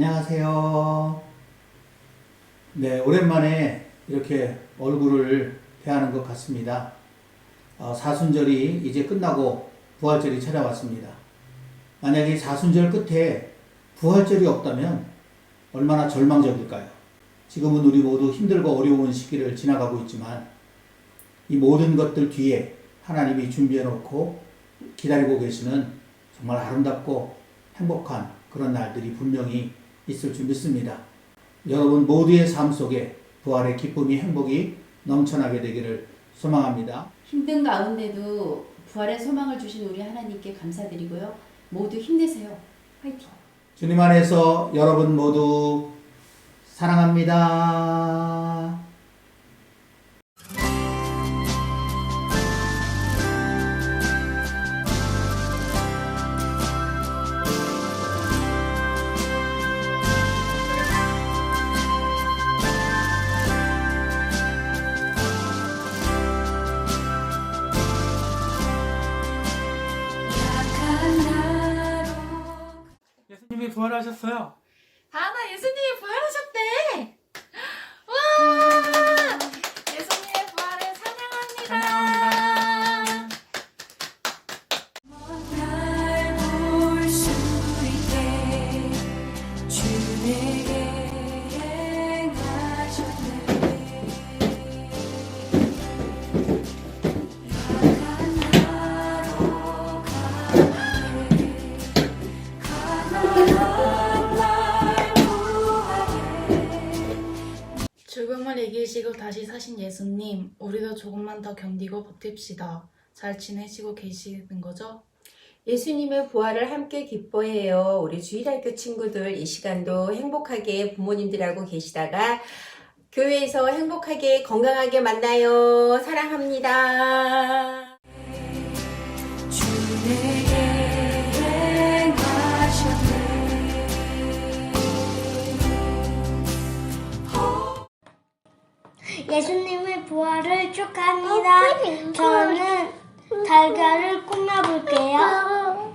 안녕하세요. 네, 오랜만에 이렇게 얼굴을 대하는 것 같습니다. 어, 사순절이 이제 끝나고 부활절이 찾아왔습니다. 만약에 사순절 끝에 부활절이 없다면 얼마나 절망적일까요? 지금은 우리 모두 힘들고 어려운 시기를 지나가고 있지만 이 모든 것들 뒤에 하나님이 준비해 놓고 기다리고 계시는 정말 아름답고 행복한 그런 날들이 분명히 있을 줄 믿습니다. 여러분 모두의 삶 속에 부활의 기쁨이 행복이 넘쳐나게 되기를 소망합니다. 힘든 가운데도 부활의 소망을 주신 우리 하나님께 감사드리고요. 모두 힘내세요. 화이팅! 주님 안에서 여러분 모두 사랑합니다. 부활하셨어요. 다나 예수님이 죽음을 이기시고 다시 사신 예수님, 우리도 조금만 더 견디고 버팁시다. 잘 지내시고 계시는 거죠? 예수님의 부활을 함께 기뻐해요. 우리 주일학교 친구들 이 시간도 행복하게 부모님들하고 계시다가 교회에서 행복하게 건강하게 만나요. 사랑합니다. 예수님의 부활을 축하합니다. 저는 달걀을 꾸며볼게요.